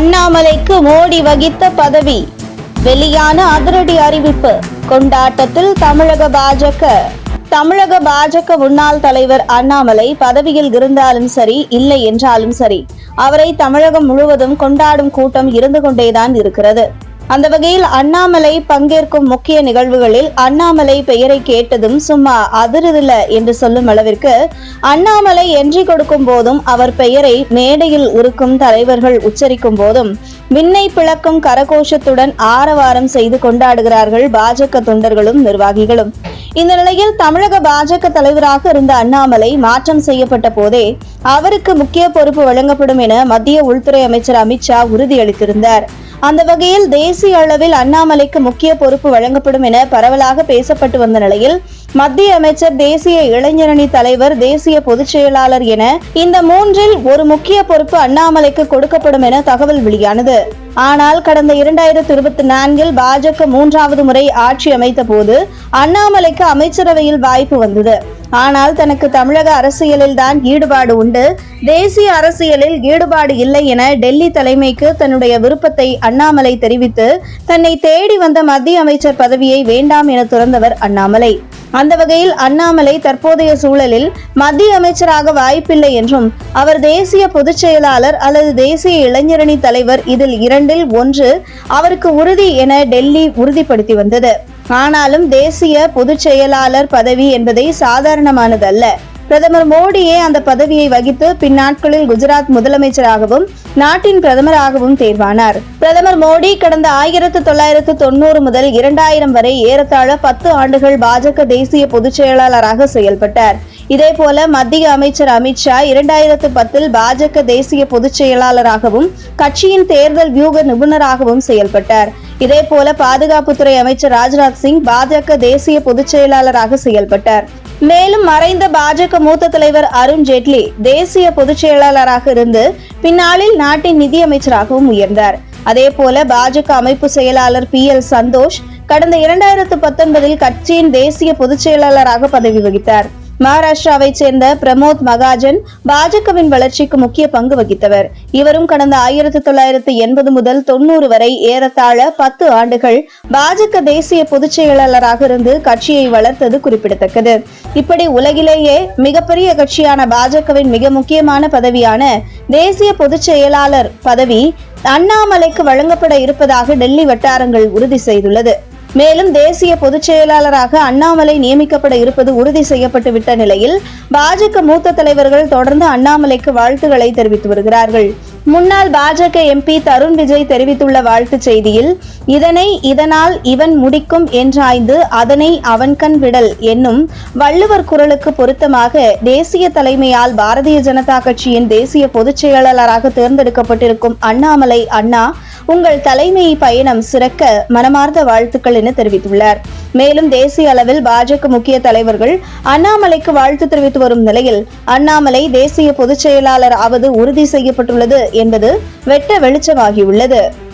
அண்ணாமலைக்கு மோடி வகித்த பதவி. வெளியான அதிரடி அறிவிப்பு. கொண்டாட்டத்தில் தமிழக பாஜக. தமிழக பாஜக முன்னாள் தலைவர் அண்ணாமலை பதவியில் இருந்தாலும் சரி இல்லை என்றாலும் சரி அவரை தமிழகம் முழுவதும் கொண்டாடும் கூட்டம் இருந்து கொண்டேதான் இருக்கிறது. அந்த வகையில் அண்ணாமலை பங்கேற்கும் முக்கிய நிகழ்வுகளில் அண்ணாமலை பெயரை கேட்டதும் சும்மா அதிரதில்ல என்று சொல்லும் அளவிற்கு அண்ணாமலை என்றி கொடுக்கும் போதும் அவர் பெயரை மேடையில் இருக்கும் தலைவர்கள் உச்சரிக்கும் போதும் விண்ணை பிளக்கும் கரகோஷத்துடன் ஆரவாரம் செய்து கொண்டாடுகிறார்கள் பாஜக தொண்டர்களும் நிர்வாகிகளும். இந்த நிலையில் தமிழக பாஜக தலைவராக இருந்த அண்ணாமலை மாற்றம் செய்யப்பட்ட போதே அவருக்கு முக்கிய பொறுப்பு வழங்கப்படும் என மத்திய உள்துறை அமைச்சர் அமித்ஷா உறுதியளித்திருந்தார். அந்த வகையில் தேசிய அளவில் அண்ணாமலைக்கு முக்கிய பொறுப்பு வழங்கப்படும் என பரவலாக பேசப்பட்டு வந்த நிலையில் மத்திய அமைச்சர் தேசிய இளைஞரணி தலைவர் தேசிய பொதுச் செயலாளர் என இந்த மூன்றில் ஒரு முக்கிய பொறுப்பு அண்ணாமலைக்கு கொடுக்கப்படும் என தகவல் வெளியானது. ஆனால் கடந்த இரண்டாயிரத்தி இருபத்தி நான்கில் பாஜக மூன்றாவது முறை ஆட்சி அமைத்த போது அண்ணாமலைக்கு அமைச்சரவையில் வாய்ப்பு வந்தது. ஆனால் தனக்கு தமிழக அரசியலில் தான் ஈடுபாடு உண்டு. தேசிய அரசியலில் ஈடுபாடு இல்லை என டெல்லி தலைமைக்கு தன்னுடைய விருப்பத்தை அண்ணாமலை தெரிவித்து தன்னை தேடி வந்த மத்திய அமைச்சர் பதவியை வேண்டாம் என துறந்தவர் அண்ணாமலை. அந்த வகையில் அண்ணாமலை தற்போதைய சூழலில் மத்திய அமைச்சராக வாய்ப்பில்லை என்றும் அவர் தேசிய பொதுச் செயலாளர் அல்லது தேசிய இளைஞரணி தலைவர் இதில் இரண்டில் ஒன்று அவருக்கு உறுதி என டெல்லி உறுதிப்படுத்தி வந்தது. ஆனாலும் தேசிய பொதுச் செயலாளர் பதவி என்பதை சாதாரணமானதல்ல. பிரதமர் மோடியே அந்த பதவியை வகித்து பின்னாட்களில் குஜராத் முதலமைச்சராகவும் நாட்டின் பிரதமராகவும் தேர்வானார். பிரதமர் மோடி கடந்த ஆயிரத்து தொள்ளாயிரத்து தொண்ணூறு முதல் இரண்டாயிரம் வரை ஏறத்தாழ பத்து ஆண்டுகள் பாஜக தேசிய பொதுச் செயலாளராக செயல்பட்டார். இதேபோல மத்திய அமைச்சர் அமித்ஷா இரண்டாயிரத்து பத்தில் பாஜக தேசிய பொதுச் செயலாளராகவும் கட்சியின் தேர்தல் வியூக நிபுணராகவும் செயல்பட்டார். இதேபோல பாதுகாப்புத்துறை அமைச்சர் ராஜ்நாத் சிங் பாஜக தேசிய பொதுச் செயலாளராக செயல்பட்டார். மேலும் மறைந்த பாஜக மூத்த தலைவர் அருண் ஜேட்லி தேசிய பொதுச் செயலாளராக இருந்து பின்னாளில் நாட்டின் நிதியமைச்சராகவும் உயர்ந்தார். அதேபோல பாஜக அமைப்பு செயலாளர் பி எல் சந்தோஷ் கடந்த இரண்டாயிரத்து பத்தொன்பதில் கட்சியின் தேசிய பொதுச் செயலாளராக பதவி வகித்தார். மகாராஷ்டிராவைச் சேர்ந்த பிரமோத் மகாஜன் பாஜகவின் வளர்ச்சிக்கு முக்கிய பங்கு வகித்தவர். இவரும் கடந்த ஆயிரத்தி தொள்ளாயிரத்தி எண்பது முதல் தொண்ணூறு வரை ஏறத்தாழ பத்து ஆண்டுகள் பாஜக தேசிய பொதுச் செயலாளராக இருந்து கட்சியை வளர்த்தது குறிப்பிடத்தக்கது. இப்படி உலகிலேயே மிகப்பெரிய கட்சியான பாஜகவின் மிக முக்கியமான பதவியான தேசிய பொதுச் செயலாளர் பதவி அண்ணாமலைக்கு வழங்கப்பட இருப்பதாக டெல்லி வட்டாரங்கள் உறுதி செய்துள்ளது. மேலும் தேசிய பொதுச் செயலாளராக அண்ணாமலை நியமிக்கப்பட இருப்பது உறுதி செய்யப்பட்டு விட்ட நிலையில் பாஜக மூத்த தலைவர்கள் தொடர்ந்து அண்ணாமலைக்கு வாழ்த்துக்களை தெரிவித்து வருகிறார்கள். முன்னாள் பாஜக எம்பி தருண் விஜய் தெரிவித்துள்ள வாழ்த்துச் செய்தியில் இதனை இதனால் இவன் முடிக்கும் என்றாய்ந்து அதனை அவன்கண் விடல் என்னும் வள்ளுவர் குரலுக்கு பொருத்தமாக தேசிய தலைமையால் பாரதிய ஜனதா கட்சியின் தேசிய பொதுச் செயலாளராக தேர்ந்தெடுக்கப்பட்டிருக்கும் அண்ணாமலை அண்ணா உங்கள் தலைமை பயணம் சிறக்க மனமார்ந்த வாழ்த்துக்கள் என தெரிவித்துள்ளார். மேலும் தேசிய அளவில் பாஜக முக்கிய தலைவர்கள் அண்ணாமலைக்கு வாழ்த்து தெரிவித்து வரும் நிலையில் அண்ணாமலை தேசிய பொதுச் செயலாளர் ஆவது உறுதி செய்யப்பட்டுள்ளது என்பது வெட்ட வெளிச்சமாகியுள்ளது.